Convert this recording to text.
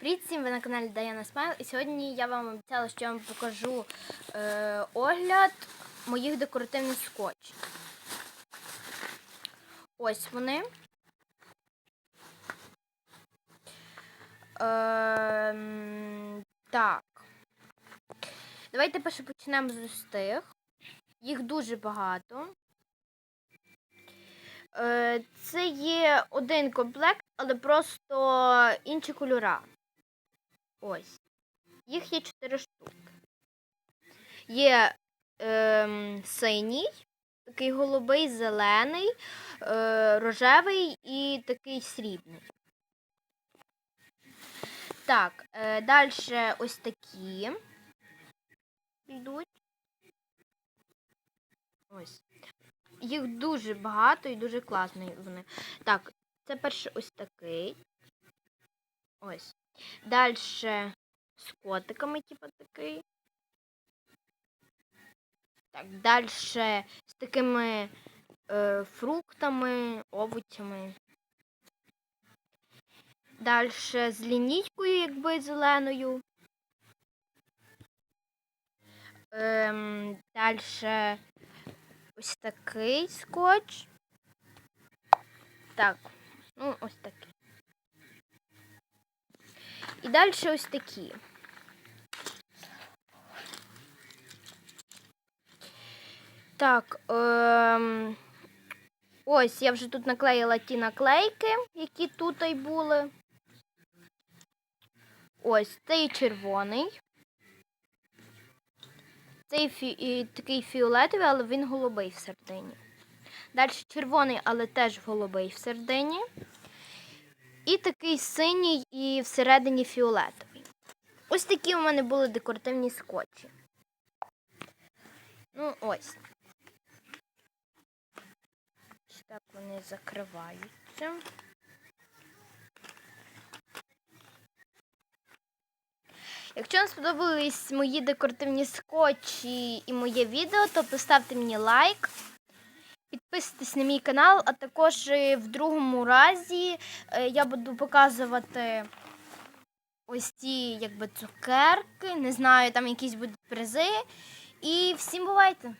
Привіт всім, ви на каналі Даяна Смайл. І сьогодні я вам обіцяла, що я вам покажу е, огляд моїх декоративних скотчів. Ось вони. Ем, так. Давайте перше почнемо з ось тих. Їх дуже багато. Е, Це є один комплект, але просто інші кольора. Ось. Їх є чотири штуки. Є ем, синій, такий голубий, зелений, е, рожевий і такий срібний. Так, е, далі ось такі йдуть. Ось. Їх дуже багато і дуже класні вони. Так, це перше ось такий. Далі з котиками, типу такий. Так, далі з такими е, фруктами, овочами. Далі з лінійкою, якби зеленою. Ем, далі ось такий скотч. Так, ну ось такий. І далі ось такі. Так, ем, ось я вже тут наклеїла ті наклейки, які тут й були. Ось цей червоний. Цей фі... такий фіолетовий, але він голубий всередині. Далі червоний, але теж голубий всередині. І такий синій і всередині фіолетовий. Ось такі у мене були декоративні скотчі. Ну, ось. Так вони закриваються. Якщо вам сподобались мої декоративні скотчі і моє відео, то поставте мені лайк. Підписуйтесь на мій канал, а також в другому разі е, я буду показувати ось ці якби цукерки. Не знаю, там якісь будуть призи. І всім бувайте!